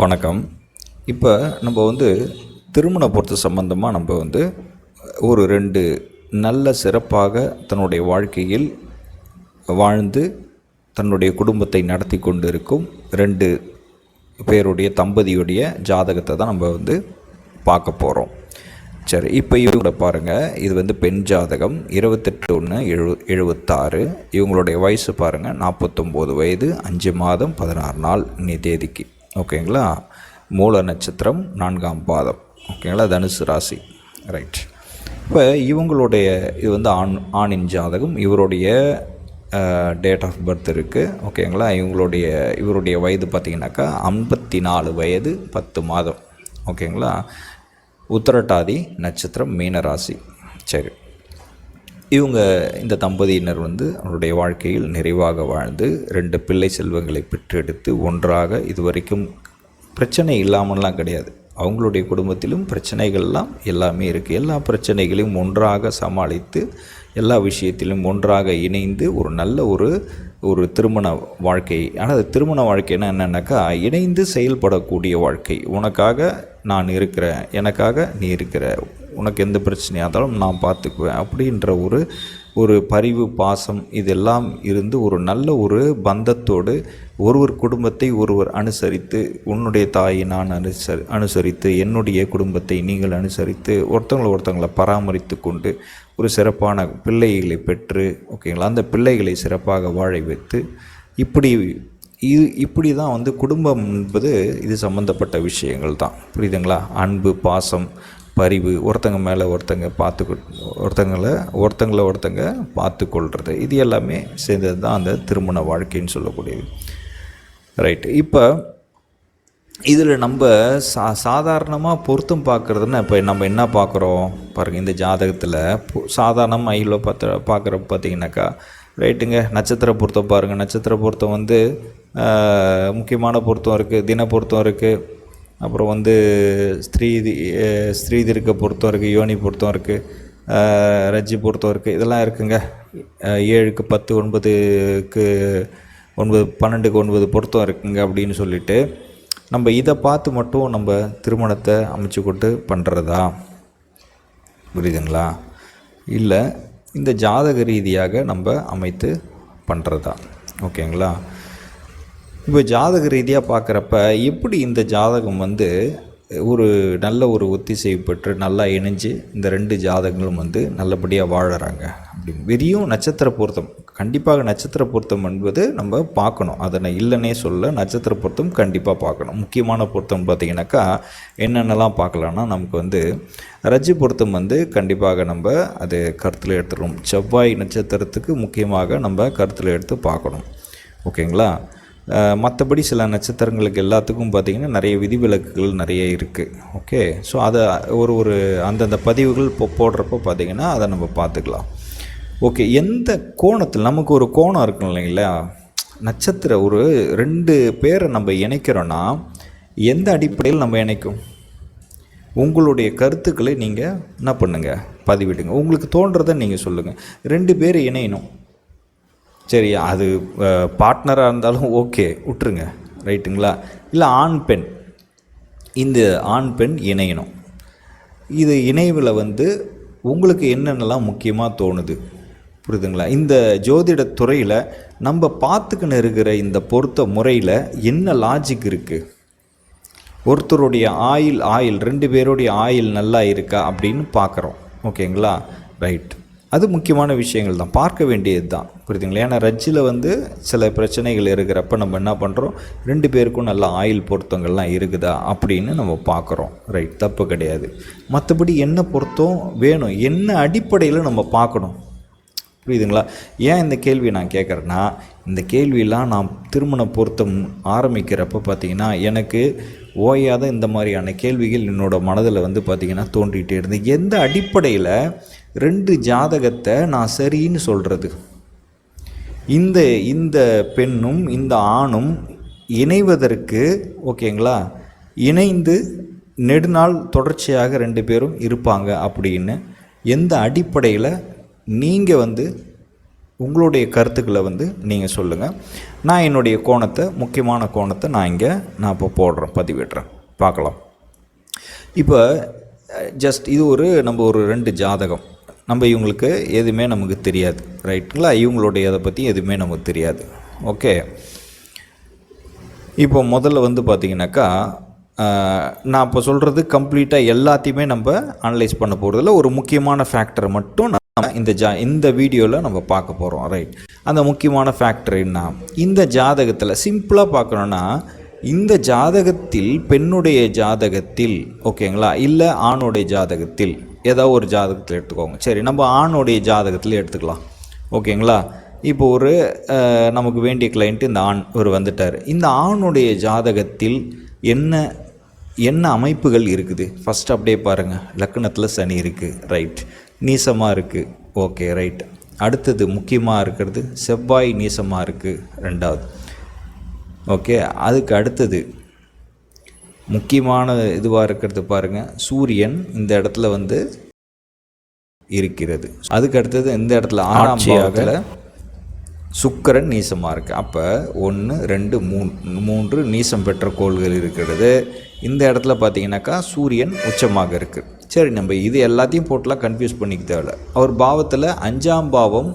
வணக்கம். இப்போ நம்ம வந்து திருமண பொறுத்த சம்பந்தமாக நம்ம வந்து ஒரு ரெண்டு நல்ல சிறப்பாக தன்னுடைய வாழ்க்கையில் வாழ்ந்து தன்னுடைய குடும்பத்தை நடத்தி கொண்டு இருக்கும் ரெண்டு பேருடைய தம்பதியுடைய ஜாதகத்தை தான் நம்ம வந்து பார்க்க போகிறோம் சரி இப்போ இவங்கள பாருங்கள் இது வந்து பெண் ஜாதகம். இருபத்தெட்டு ஒன்று எழு எழுபத்தாறு இவங்களுடைய வயசு பாருங்கள் நாற்பத்தொம்போது வயது அஞ்சு மாதம் பதினாறு நாள் இன்னி தேதிக்கு. ஓகேங்களா? மூல நட்சத்திரம் நான்காம் பாதம். ஓகேங்களா? தனுசு ராசி. ரைட் இப்போ இவங்களுடைய இது வந்து ஆண் ஆணின் ஜாதகம். இவருடைய டேட் ஆஃப் பர்த் இருக்குது ஓகேங்களா? இவங்களுடைய இவருடைய வயது பார்த்திங்கனாக்கா ஐம்பத்தி நாலு வயது பத்து மாதம். ஓகேங்களா? உத்தரட்டாதி நட்சத்திரம் மீனராசி. சரி. இவங்க இந்த தம்பதியினர் வந்து அவருடைய வாழ்க்கையில் நிறைவாக வாழ்ந்து ரெண்டு பிள்ளை செல்வங்களை பெற்றெடுத்து ஒன்றாக இதுவரைக்கும் பிரச்சனை இல்லாமலாம் கிடையாது. அவங்களுடைய குடும்பத்திலும் பிரச்சனைகள்லாம் எல்லாமே இருக்குது எல்லா பிரச்சனைகளையும் ஒன்றாக சமாளித்து எல்லா விஷயத்திலும் ஒன்றாக இணைந்து ஒரு நல்ல ஒரு ஒரு திருமண வாழ்க்கை. ஆனால் அது திருமண வாழ்க்கைன்னா என்னென்னாக்கா இணைந்து செயல்படக்கூடிய வாழ்க்கை. உனக்காக நான் இருக்கிறேன் எனக்காக நீ இருக்கிற உனக்கு எந்த பிரச்சனையாக இருந்தாலும் நான் பார்த்துக்குவேன் அப்படின்ற ஒரு ஒரு பரிவு பாசம் இதெல்லாம் இருந்து ஒரு நல்ல ஒரு பந்தத்தோடு ஒருவர் குடும்பத்தை ஒருவர் அனுசரித்து உன்னுடைய தாயை நான் அனுசரி அனுசரித்து என்னுடைய குடும்பத்தை நீங்கள் அனுசரித்து ஒருத்தவங்களை ஒருத்தவங்களை பராமரித்து கொண்டு ஒரு சிறப்பான பிள்ளைகளை பெற்று ஓகேங்களா? அந்த பிள்ளைகளை சிறப்பாக வாழ வைத்து இப்படி இது இப்படி தான் வந்து குடும்பம் என்பது இது சம்மந்தப்பட்ட விஷயங்கள் தான். புரியுதுங்களா? அன்பு பாசம் பரிவு ஒருத்தங்க மேலே ஒருத்தங்க பார்த்து ஒருத்தங்களை ஒருத்தங்களை ஒருத்தங்க பார்த்து கொள்வது இது எல்லாமே சேர்ந்தது தான் அந்த திருமண வாழ்க்கைன்னு சொல்லக்கூடியது. ரைட் இப்போ இதில் நம்ம சா சாதாரணமாக பொருத்தம் பார்க்குறதுன்னா இப்போ நம்ம என்ன பார்க்குறோம்? பாருங்கள் இந்த ஜாதகத்தில் சாதாரணமாக ஐயில் பார்த்து பார்க்குறப்ப பார்த்தீங்கன்னாக்கா ரைட்டுங்க நட்சத்திர பொருத்தம் பாருங்கள் நட்சத்திர பொருத்தம் வந்து முக்கியமான பொருத்தம் இருக்குது தின பொருத்தம் இருக்குது அப்புறம் வந்து ஸ்திரீ ஸ்ரீதிருக்கை திருக்க பொருத்தம் இருக்குது யோனி பொருத்தம் இருக்குது ரஜ்ஜி பொருத்தம் இருக்குது இதெல்லாம் இருக்குங்க. ஏழுக்கு பத்து ஒன்பதுக்கு ஒன்பது பன்னெண்டுக்கு ஒன்பது பொருத்தம் இருக்குங்க அப்படின்னு சொல்லிட்டு நம்ம இதை பார்த்து மட்டும் நம்ம திருமணத்தை அமைச்சு கொண்டு பண்ணுறதா புரியுதுங்களா? இல்லை இந்த ஜாதக ரீதியாக நம்ம அமைத்து பண்ணுறதா ஓகேங்களா? இப்போ ஜாதக ரீதியாக பார்க்குறப்ப எப்படி இந்த ஜாதகம் வந்து ஒரு நல்ல ஒரு ஒத்திசைவு பெற்று நல்லா இணைஞ்சு இந்த ரெண்டு ஜாதகங்களும் வந்து நல்லபடியாக வாழறாங்க அப்படின்னு. வெறியும் நட்சத்திர பொருத்தம். கண்டிப்பாக நட்சத்திர பொருத்தம் என்பது நம்ம பார்க்கணும். அதை நான் இல்லைன்னே சொல்ல நட்சத்திர பொருத்தம் கண்டிப்பாக பார்க்கணும். முக்கியமான பொருத்தம் பார்த்திங்கனாக்கா என்னென்னலாம் பார்க்கலான்னா நமக்கு வந்து ரஜ்ஜு பொருத்தம் வந்து கண்டிப்பாக நம்ம அது கருத்தில் எடுத்துகிறோம் செவ்வாய் நட்சத்திரத்துக்கு முக்கியமாக நம்ம கருத்தில் எடுத்து பார்க்கணும். ஓகேங்களா? மற்றபடி சில நட்சத்திரங்களுக்கு எல்லாத்துக்கும் பார்த்திங்கன்னா நிறைய விதிவிலக்குகள் நிறைய இருக்குது ஓகே? ஸோ அதை ஒரு ஒரு அந்தந்த பதிவுகள் இப்போ போடுறப்போ பார்த்திங்கன்னா அதை நம்ம பார்த்துக்கலாம். ஓகே எந்த கோணத்தில் நமக்கு ஒரு கோணம் இருக்கும் இல்லைங்களா? நட்சத்திர ஒரு ரெண்டு பேரை நம்ம இணைக்கிறோன்னா எந்த அடிப்படையில் நம்ம இணைக்கும்? உங்களுடைய கருத்துக்களை நீங்கள் என்ன பண்ணுங்கள் பதிவிடுங்க. உங்களுக்கு தோன்றதை நீங்கள் சொல்லுங்கள் ரெண்டு பேர் இணையணும். சரி அது பார்ட்னராக இருந்தாலும் ஓகே விட்டுருங்க ரைட்டுங்களா? இல்லை ஆண் பெண். இந்த ஆண் பெண் இணையணும். இது இணைவில் வந்து உங்களுக்கு என்னென்னலாம் முக்கியமாக தோணுது? புரியுதுங்களா? இந்த ஜோதிட துறையில் நம்ம பார்த்துக்கின்னு இருக்கிற இந்த பொருத்த முறையில் என்ன லாஜிக் இருக்குது ஒருத்தருடைய ஆயில் ஆயில் ரெண்டு பேருடைய ஆயில் நல்லா இருக்கா அப்படின்னு பார்க்குறோம். ஓகேங்களா? ரைட். அது முக்கியமான விஷயங்கள் தான். பார்க்க வேண்டியது தான். புரியுதுங்களா? ஏன்னா ரஜ்ஜில் வந்து சில பிரச்சனைகள் இருக்கிறப்ப நம்ம என்ன பண்ணுறோம் ரெண்டு பேருக்கும் நல்ல ஆயில் பொருத்தங்கள்லாம் இருக்குதா? அப்படின்னு நம்ம பார்க்குறோம். ரைட். தப்பு கிடையாது. மற்றபடி என்ன பொருத்தம் வேணும்? என்ன அடிப்படையில் நம்ம பார்க்கணும்? புரியுதுங்களா? ஏன் இந்த கேள்வி நான் கேட்குறேன்னா இந்த கேள்வியெலாம் நான் திருமண பொருத்தம் ஆரம்பிக்கிறப்ப பார்த்திங்கன்னா எனக்கு ஓயாத இந்த மாதிரியான கேள்விகள் என்னோடய மனதில் வந்து பார்த்திங்கன்னா தோன்றிகிட்டே இருந்து எந்த அடிப்படையில் ரெண்டு ஜாதகத்தை நான் சரின்னு சொல்கிறது இந்த இந்த பெண்ணும் இந்த ஆணும் இணைவதற்கு ஓகேங்களா? இணைந்து நெடுநாள் தொடர்ச்சியாக ரெண்டு பேரும் இருப்பாங்க அப்படின்னு எந்த அடிப்படையில் நீங்கள் வந்து உங்களுடைய கருத்துக்களை வந்து நீங்கள் சொல்லுங்கள் நான் என்னுடைய கோணத்தை முக்கியமான கோணத்தை நான் இங்கே நான் இப்போ போடுறேன் பதிவிடுறேன். பார்க்கலாம். இப்போ ஜஸ்ட் இது ஒரு நம்ம ஒரு ரெண்டு ஜாதகம். நம்ம இவங்களுக்கு எதுவுமே நமக்கு தெரியாது ரைட்டுங்களா? இவங்களுடைய இதை பற்றி எதுவுமே நமக்கு தெரியாது. ஓகே. இப்போ முதல்ல வந்து பார்த்திங்கனாக்கா நான் இப்போ சொல்கிறது கம்ப்ளீட்டாக எல்லாத்தையுமே நம்ம அனலைஸ் பண்ண போகிறதில்ல ஒரு முக்கியமான ஃபேக்டரை மட்டும் நான் இந்த ஜா இந்த வீடியோவில் நம்ம பார்க்க போகிறோம் ரைட் அந்த முக்கியமான ஃபேக்டர் என்ன? இந்த ஜாதகத்தில் சிம்பிளாக பார்க்கணுன்னா இந்த ஜாதகத்தில் பெண்ணுடைய ஜாதகத்தில் ஓகேங்களா இல்லை ஆணுடைய ஜாதகத்தில் ஏதோ ஒரு ஜாதகத்தில் எடுத்துக்கோங்க. சரி நம்ம ஆணுடைய ஜாதகத்தில் எடுத்துக்கலாம் ஓகேங்களா இப்போ ஒரு நமக்கு வேண்டிய கிளைண்ட்டு இந்த ஆண் ஒரு வந்துட்டார். இந்த ஆணுடைய ஜாதகத்தில் என்ன என்ன அமைப்புகள் இருக்குது? ஃபஸ்ட் அப்படியே பாருங்கள் லக்னத்தில் சனி இருக்குது ரைட் நீசமாக இருக்குது ஓகே ரைட் அடுத்தது முக்கியமாக இருக்கிறது செவ்வாய் நீசமாக இருக்குது ரெண்டாவது. ஓகே அதுக்கு அடுத்தது முக்கியமான இதுவாக இருக்கிறது பாருங்கள் சூரியன் இந்த இடத்துல வந்து இருக்கிறது. அதுக்கு அடுத்தது இந்த இடத்துல ஆறாம் பாவத்தில் சுக்கிரன் நீசமாக இருக்குது அப்போ ஒன்று ரெண்டு மூணு மூன்று நீசம் பெற்ற கோள்கள் இருக்கிறது. இந்த இடத்துல பார்த்தீங்கன்னாக்கா சூரியன் உச்சமாக இருக்குது சரி நம்ம இது எல்லாத்தையும் போட்டுலாம் கன்ஃபியூஸ் பண்ணிக்க தேவையில்ல. அவர் பாவத்தில் அஞ்சாம் பாவம்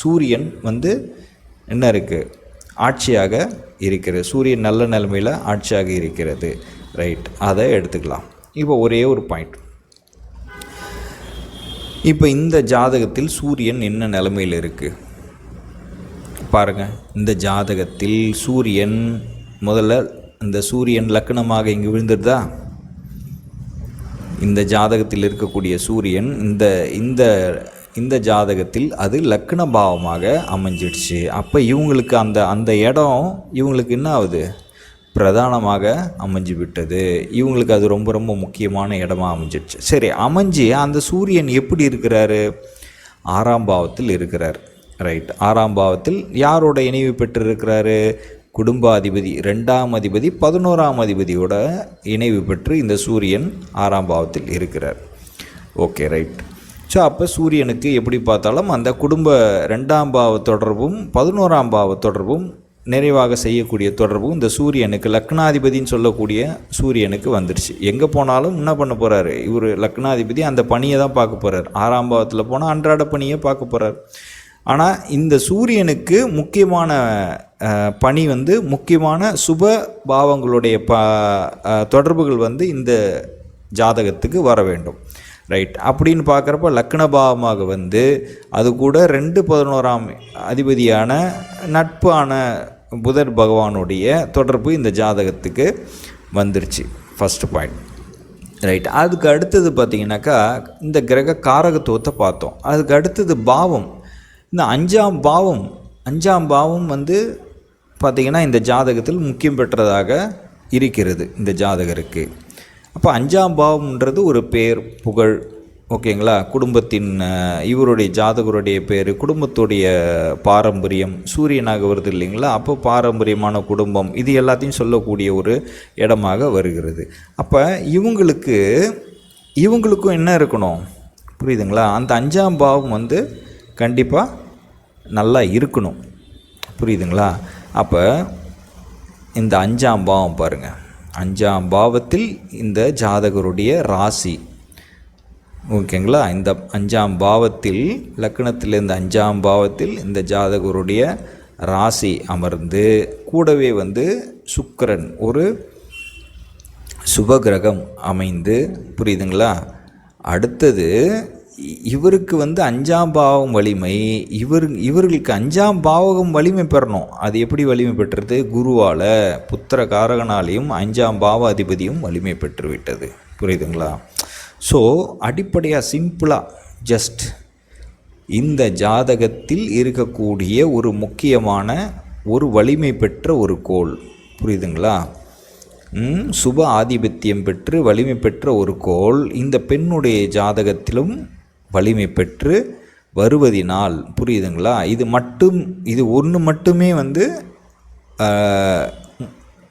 சூரியன் வந்து என்ன இருக்குது ஆட்சியாக இருக்கிறது. சூரியன் நல்ல நிலைமையில் ஆட்சியாக இருக்கிறது. ரைட் அதை எடுத்துக்கலாம். இப்போ ஒரே ஒரு பாயிண்ட் இப்போ இந்த ஜாதகத்தில் சூரியன் என்ன நிலைமையில் இருக்குது பாருங்கள் இந்த ஜாதகத்தில் சூரியன் முதல்ல இந்த சூரியன் லக்னமாக இங்கே விழுந்துருதா இந்த ஜாதகத்தில் இருக்கக்கூடிய சூரியன் இந்த இந்த இந்த ஜாதகத்தில் அது லக்ன பாவமாக அமைஞ்சிடுச்சு. அப்போ இவங்களுக்கு அந்த அந்த இடம் இவங்களுக்கு என்ன ஆகுது? பிரதானமாக அமைஞ்சு விட்டது. இவங்களுக்கு அது ரொம்ப ரொம்ப முக்கியமான இடமா அமைஞ்சிடுச்சு. சரி அமைஞ்சு அந்த சூரியன் எப்படி இருக்கிறாரு? ஆறாம் பாவத்தில் இருக்கிறார். ரைட் ஆறாம் பாவத்தில் யாரோட இணைவு பெற்றிருக்கிறாரு? குடும்பாதிபதி ரெண்டாம் அதிபதி பதினோராம் அதிபதியோட இணைவு பெற்று இந்த சூரியன் ஆறாம் பாவத்தில் இருக்கிறார். Okay right. ஸோ அப்போ சூரியனுக்கு எப்படி பார்த்தாலும் அந்த குடும்ப ரெண்டாம் பாவ தொடர்பும் பதினோராம் பாவ தொடர்பும் நிறைவாக செய்யக்கூடிய தொடர்பும் இந்த சூரியனுக்கு லக்னாதிபதின்னு சொல்லக்கூடிய சூரியனுக்கு வந்துடுச்சு எங்கே போனாலும் என்ன பண்ண போகிறாரு இவர் லக்னாதிபதி அந்த பணியை தான் பார்க்க போகிறார் ஆறாம் பாவத்தில் போனால் அன்றாட பணியை பார்க்க போகிறார் ஆனால் இந்த சூரியனுக்கு முக்கியமான பணி வந்து முக்கியமான சுப பாவங்களுடைய ப தொடர்புகள் வந்து இந்த ஜாதகத்துக்கு வர வேண்டும். ரைட் அப்படின்னு பார்க்குறப்ப லக்ன பாவமாக வந்து அது கூட ரெண்டு பதினோராம் அதிபதியான நட்பான புதர் பகவானுடைய தொடர்பு இந்த ஜாதகத்துக்கு வந்துருச்சு. ஃபஸ்ட்டு பாயிண்ட் ரைட் அதுக்கு அடுத்தது பார்த்தீங்கன்னாக்கா இந்த கிரக காரகத்துவத்தை பார்த்தோம். அதுக்கு அடுத்தது பாவம். இந்த அஞ்சாம் பாவம் அஞ்சாம் பாவம் வந்து பார்த்திங்கன்னா இந்த ஜாதகத்தில் முக்கியம் பெற்றதாக இருக்கிறது இந்த ஜாதகருக்கு. அப்போ அஞ்சாம் பாவம்ன்றது ஒரு பேர் புகழ் ஓகேங்களா? குடும்பத்தின் இவருடைய ஜாதகருடைய பேர் குடும்பத்துடைய பாரம்பரியம் சூரியனாக வருது இல்லைங்களா? அப்போ பாரம்பரியமான குடும்பம் இது எல்லாத்தையும் சொல்லக்கூடிய ஒரு இடமாக வருகிறது. அப்போ இவங்களுக்கு இவங்களுக்கும் என்ன இருக்கணும்? புரியுதுங்களா? அந்த அஞ்சாம் பாவம் வந்து கண்டிப்பாக நல்லா இருக்கணும். புரியுதுங்களா? அப்போ இந்த அஞ்சாம் பாவம் பாருங்கள் அஞ்சாம் பாவத்தில் இந்த ஜாதகருடைய ராசி. ஓகேங்களா? இந்த அஞ்சாம் பாவத்தில் லக்னத்தில் இந்த அஞ்சாம் பாவத்தில் இந்த ஜாதகருடைய ராசி அமர்ந்து கூடவே வந்து சுக்கரன் ஒரு சுபகிரகம் அமைந்து புரியுதுங்களா? அடுத்தது இவருக்கு வந்து அஞ்சாம் பாவம் வலிமை இவர் இவர்களுக்கு அஞ்சாம் பாவகம் வலிமை பெறணும். அது எப்படி வலிமை பெற்றது? குருவால் புத்திர காரகனாலையும் அஞ்சாம் பாவ அதிபதியும் வலிமை பெற்று விட்டது புரியுதுங்களா? ஸோ அடிப்படையாக சிம்பிளாக ஜஸ்ட் இந்த ஜாதகத்தில் இருக்கக்கூடிய ஒரு முக்கியமான ஒரு வலிமை பெற்ற ஒரு கோள். புரியுதுங்களா? சுப ஆதிபத்தியம் பெற்று வலிமை பெற்ற ஒரு கோள். இந்த பெண்ணுடைய ஜாதகத்திலும் வலிமை பெற்று வருவதினால் புரியுதுங்களா? இது மட்டும் இது ஒன்று மட்டுமே வந்து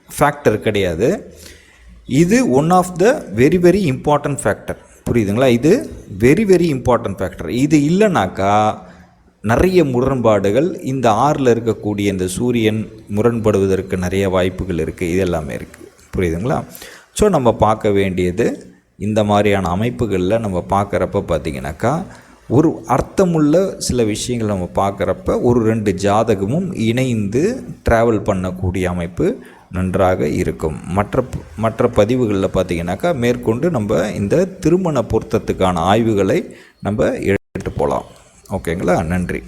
ஃபேக்டர் கிடையாது. இது one of the very very important factor புரியுதுங்களா? இது வெரி வெரி இம்பார்ட்டன்ட் ஃபேக்டர் இது இல்லைனாக்கா நிறைய முரண்பாடுகள் இந்த ஆறில் இருக்கக்கூடிய இந்த சூரியன் முரண்படுவதற்கு நிறைய வாய்ப்புகள் இருக்குது இது எல்லாமே இருக்குது புரியுதுங்களா? ஸோ நம்ம பார்க்க வேண்டியது இந்த மாதிரியான அமைப்புகளில் நம்ம பார்க்குறப்ப பார்த்திங்கனாக்கா ஒரு அர்த்தமுள்ள சில விஷயங்கள் நம்ம பார்க்குறப்ப ஒரு ரெண்டு ஜாதகமும் இணைந்து ட்ராவல் பண்ணக்கூடிய அமைப்பு நன்றாக இருக்கும். மற்ற மற்ற பதிவுகளில் பார்த்திங்கனாக்கா மேற்கொண்டு நம்ம இந்த திருமண பொருத்தத்துக்கான ஆய்வுகளை நம்ம எடுத்துகிட்டு போகலாம் ஓகேங்களா? நன்றி.